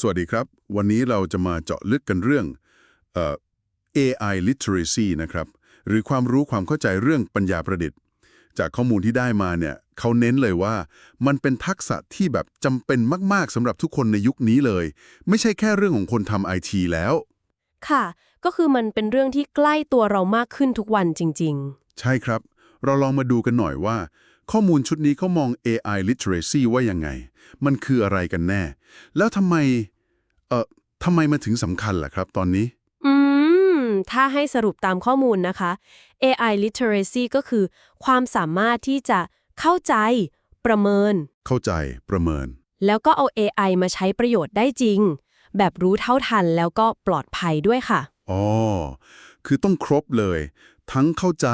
สวัสดีครับ วันนี้เราจะมาเจาะลึกกันเรื่องเอ่อ AI literacy นะครับ หรือความรู้ความเข้าใจเรื่องปัญญาประดิษฐ์ จากข้อมูลที่ได้มาเนี่ยเขาเน้นเลยว่ามันเป็นทักษะที่แบบจำเป็นมาก ๆสำหรับทุกคนในยุคนี้เลย ไม่ใช่แค่เรื่องของคนทำไอทีแล้ว ค่ะ ก็คือมันเป็นเรื่องที่ใกล้ตัวเรามากขึ้นทุกวันจริงใช่ครับ เราลองมาดูกันหน่อยว่า ข้อมูลชุดนี้เขามอง AI literacy ว่ายังไง มันคืออะไรกันแน่ แล้วทำไม เอ่อทำไมมันถึงสำคัญล่ะครับตอนนี้ๆอืม ถ้าให้สรุปตามข้อมูลนะคะ AI literacy ก็คือ ความสามารถที่จะเข้าใจ ประเมิน เข้าใจประเมิน แล้วก็เอา AI มาใช้ประโยชน์ได้จริง แบบรู้เท่าทันแล้วก็ปลอดภัยด้วยค่ะ อ๋อ คือต้องครบเลย ทั้งเข้าใจ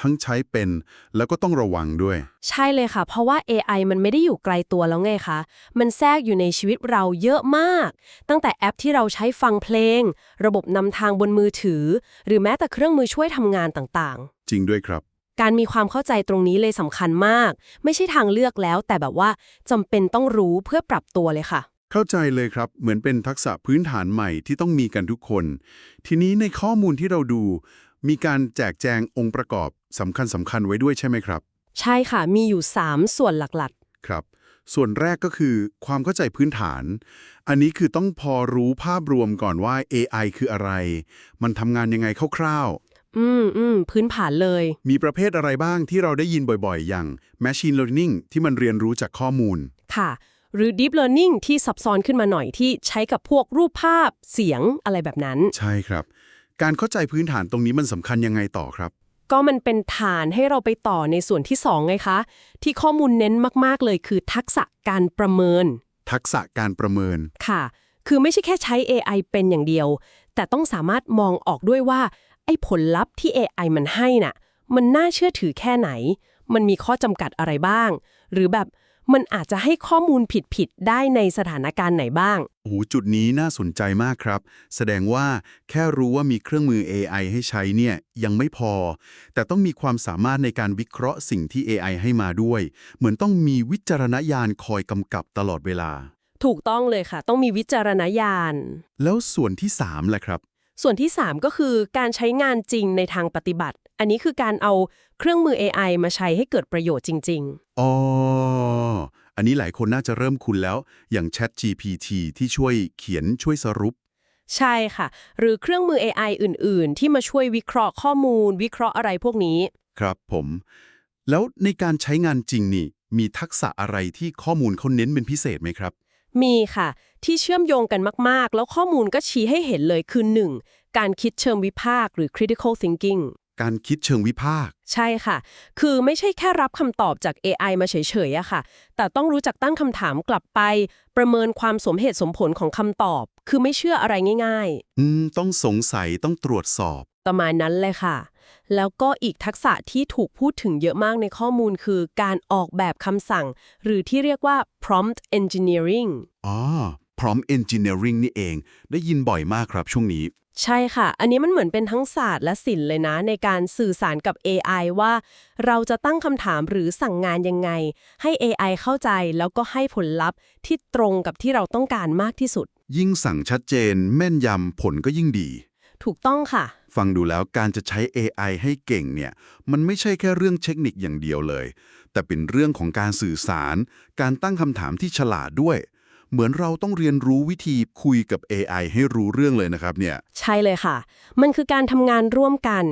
ทั้งใช้เป็น แล้วก็ต้องระวังด้วย ใช่เลยค่ะ เพราะว่า AI มันไม่ได้อยู่ไกลตัวแล้วไงคะ มันแทรกอยู่ในชีวิตเราเยอะมาก ตั้งแต่แอปที่เราใช้ฟังเพลง ระบบนำทางบนมือถือ หรือแม้แต่เครื่องมือช่วยทำงานต่างจริงด้วยครับๆการมีความเข้าใจตรงนี้เลยสำคัญมาก ไม่ใช่ทางเลือกแล้ว แต่แบบว่าจำเป็นต้องรู้เพื่อปรับตัวเลยค่ะ เข้าใจเลยครับ เหมือนเป็นทักษะพื้นฐานใหม่ที่ต้องมีกันทุกคน ทีนี้ในข้อมูลที่เราดู มีการแจกแจงองค์ประกอบสำคัญสำคัญไว้ด้วยใช่ไหมครับ ใช่ค่ะ มีอยู่ 3 ส่วนหลักครับ ส่วนแรกก็คือความเข้าใจพื้นฐาน อันนี้คือต้องพอรู้ภาพรวมก่อนว่า AI คืออะไร มันทำงานยังไงคร่าวๆ อืมอืมพื้นฐานเลยๆมีประเภทอะไรบ้างที่เราได้ยินบ่อยๆ อย่าง Machine Learning ที่มันเรียนรู้จากข้อมูล ค่ะ หรือ Deep Learning ที่ซับซ้อนขึ้นมาหน่อยที่ใช้กับพวกรูปภาพเสียงอะไรแบบนั้น ใช่ครับ การเข้าใจพื้นฐานตรงนี้มันสำคัญยังไงต่อครับ ก็มันเป็นฐานให้เราไปต่อในส่วนที่ 2 ไงคะ ที่ข้อมูลเน้นมาก ๆ เลยคือทักษะการประเมิน ทักษะการประเมิน ค่ะ คือไม่ใช่แค่ใช้ AI เป็นอย่างเดียว แต่ต้องสามารถมองออกด้วยว่า ไอ้ผลลัพธ์ที่ AI มันให้น่ะ มันน่าเชื่อถือแค่ไหน มันมีข้อจำกัดอะไรบ้าง หรือแบบ มันอาจจะให้ข้อมูลผิดๆได้ในสถานการณ์ไหนบ้างโอ้โหจุดนี้น่าสนใจมากครับ แสดงว่าแค่รู้ว่ามีเครื่องมือ AI ให้ใช้เนี่ยยังไม่พอ แต่ต้องมีความสามารถในการวิเคราะห์สิ่งที่ AI ให้มาด้วย เหมือนต้องมีวิจารณญาณคอยกำกับตลอดเวลา ถูกต้องเลยค่ะ ต้องมีวิจารณญาณ แล้วส่วนที่3แหละครับ ส่วนที่ 3 ก็คือการใช้งานจริงในทางปฏิบัติ อันนี้คือการเอาเครื่องมือ AI มาใช้ให้เกิดประโยชน์จริงอ๋อ อันนี้หลายคนน่าจะเริ่มคุ้นแล้ว อย่าง Chat GPT ที่ช่วยเขียนช่วยสรุปๆใช่ค่ะ หรือเครื่องมือ AI อื่น ๆ ที่มาช่วยวิเคราะห์ข้อมูล วิเคราะห์อะไรพวกนี้ ครับผม แล้วในการใช้งานจริงนี่ มีทักษะอะไรที่ข้อมูลเขาเน้นเป็นพิเศษไหมครับ มีค่ะ ที่เชื่อมโยงกันมาก ๆ แล้วข้อมูลก็ชี้ให้เห็นเลยคือ 1. การคิดเชิงวิพากษ์หรือ critical thinking การคิดเชิงวิพากษ์ ใช่ค่ะ คือไม่ใช่แค่รับคำตอบจาก AI มาเฉยๆอะค่ะ แต่ต้องรู้จักตั้งคำถามกลับไป ประเมินความสมเหตุสมผลของคำตอบ คือไม่เชื่ออะไรง่าย อืม ต้องสงสัยต้องตรวจสอบ ๆ ประมาณนั้นเลยค่ะ แล้วก็อีกทักษะที่ถูกพูดถึงเยอะมากในข้อมูลคือการออกแบบคำสั่ง หรือที่เรียกว่า prompt engineering อ๋อ prompt engineering นี่เอง ได้ยินบ่อยมากครับช่วงนี้ ใช่ค่ะ อันนี้มันเหมือนเป็นทั้งศาสตร์และศิลป์เลยนะ ในการสื่อสารกับ AI ว่า เราจะตั้งคำถามหรือสั่งงานยังไง ให้ AI เข้าใจแล้วก็ให้ผลลัพธ์ที่ตรงกับที่เราต้องการมากที่สุด ยิ่งสั่งชัดเจน แม่นยำผลก็ยิ่งดี ถูกต้องค่ะ ฟังดูแล้วการจะใช้ AI ให้เก่งเนี่ย มันไม่ใช่แค่เรื่องเทคนิคอย่างเดียวเลย แต่เป็นเรื่องของการสื่อสาร การตั้งคำถามที่ฉลาดด้วย เหมือนเราต้องเรียนรู้วิธีคุยกับ AI ให้รู้เรื่องเลยนะครับเนี่ย ใช่เลยค่ะ มันคือการทำงานร่วมกัน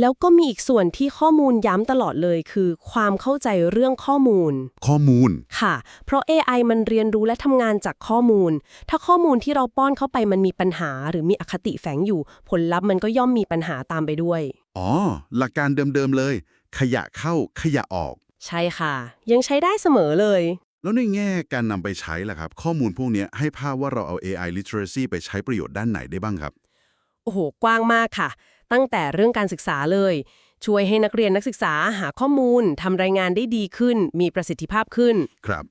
แล้วก็มีอีกส่วนที่ข้อมูลย้ำตลอดเลยคือ ความเข้าใจเรื่องข้อมูล ข้อมูล ค่ะ เพราะ AI มันเรียนรู้และทำงานจากข้อมูล ถ้าข้อมูลที่เราป้อนเข้าไปมันมีปัญหา หรือมีอคติแฝงอยู่ ผลลัพธ์มันก็ย่อมมีปัญหาตามไปด้วย อ๋อ หลักการเดิมๆเลย ขยะเข้าขยะออก ใช่ค่ะ ยังใช้ได้เสมอเลย แล้วในแง่การนำไปใช้ล่ะครับ ข้อมูลพวกเนี้ยให้ภาพว่าเราเอา AI literacy ไปใช้ประโยชน์ด้านไหนได้บ้างครับ โอ้โห กว้างมากค่ะ ตั้งแต่เรื่องการศึกษาเลย ช่วยให้นักเรียนนักศึกษาหาข้อมูลทำรายงานได้ดีขึ้น มีประสิทธิภาพขึ้นครับ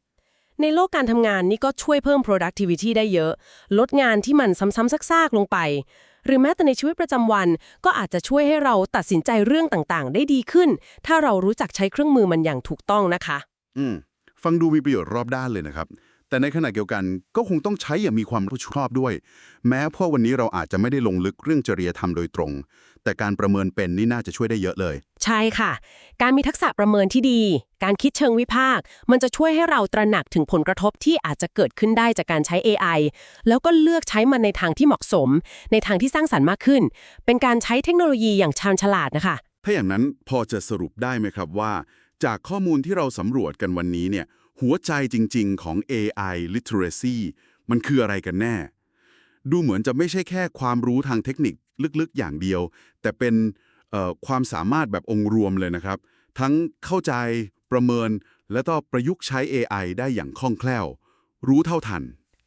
ในโลกการทำงานนี่ก็ช่วยเพิ่ม productivity ได้เยอะ ลดงานที่มันซ้ำๆซากๆลงไป หรือแม้แต่ในชีวิตประจำวัน ก็อาจจะช่วยให้เราตัดสินใจเรื่องต่างๆ ได้ดีขึ้น ถ้าเรารู้จักใช้เครื่องมือมันอย่างถูกต้องนะคะ อืม ฟังดูมีประโยชน์รอบด้านเลยนะครับ แต่ในขณะเดียวกันก็คงต้องใช้อย่างมีความรับผิดชอบด้วย แม้เพราะวันนี้เราอาจจะไม่ได้ลงลึกเรื่องจริยธรรมโดยตรง แต่การประเมินเป็นนี่น่าจะช่วยได้เยอะเลย ใช่ค่ะ การมีทักษะประเมินที่ดี การคิดเชิงวิพากษ์มันจะช่วยให้เราตระหนักถึงผลกระทบที่อาจจะเกิดขึ้นได้จากการใช้ AI แล้วก็เลือกใช้มันในทางที่เหมาะสม ในทางที่สร้างสรรค์มากขึ้น เป็นการใช้เทคโนโลยีอย่างชาญฉลาดนะคะ ถ้าอย่างนั้นพอจะสรุปได้ไหมครับว่า จากข้อมูลที่เราสำรวจกันวันนี้เนี่ยหัวใจจริง ๆ ของ AI literacy มันคืออะไรกันแน่ ดูเหมือนจะไม่ใช่แค่ความรู้ทางเทคนิคลึกๆ อย่างเดียว แต่เป็นความสามารถแบบองค์รวมเลยนะครับ ทั้งเข้าใจประเมิน และก็ประยุกต์ใช้ AI ได้อย่างคล่องแคล่ว รู้เท่าทัน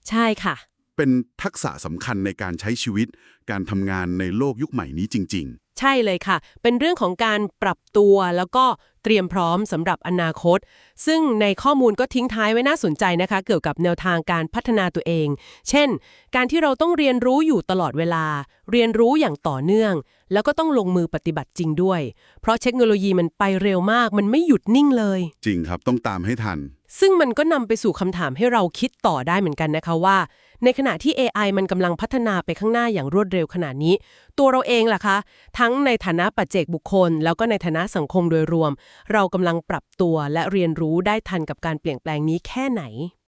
ใช่ค่ะ เป็นทักษะสำคัญในการใช้ชีวิต การทำงานในโลกยุคใหม่นี้จริง ๆใช่เลยค่ะ เป็นเรื่องของการปรับตัวแล้วก็เตรียมพร้อมสำหรับอนาคต ซึ่งในข้อมูลก็ทิ้งท้ายไว้น่าสนใจนะคะ เกี่ยวกับแนวทางการพัฒนาตัวเอง เช่น การที่เราต้องเรียนรู้อยู่ตลอดเวลา เรียนรู้อย่างต่อเนื่อง แล้วก็ต้องลงมือปฏิบัติจริงด้วย เพราะเทคโนโลยีมันไปเร็วมาก มันไม่หยุดนิ่งเลย จริงครับต้องตามให้ทัน ซึ่งมันก็นำไปสู่คำถามให้เราคิดต่อได้เหมือนกันนะคะว่า ในขณะที่ AI มันกำลังพัฒนาไปข้างหน้าอย่างรวดเร็วขนาดนี้ ตัวเราเองล่ะคะ ทั้งในฐานะปัจเจกบุคคล แล้วก็ในฐานะสังคมโดยรวม เรากำลังปรับตัวและเรียนรู้ได้ทันกับการเปลี่ยนแปลงนี้แค่ไหน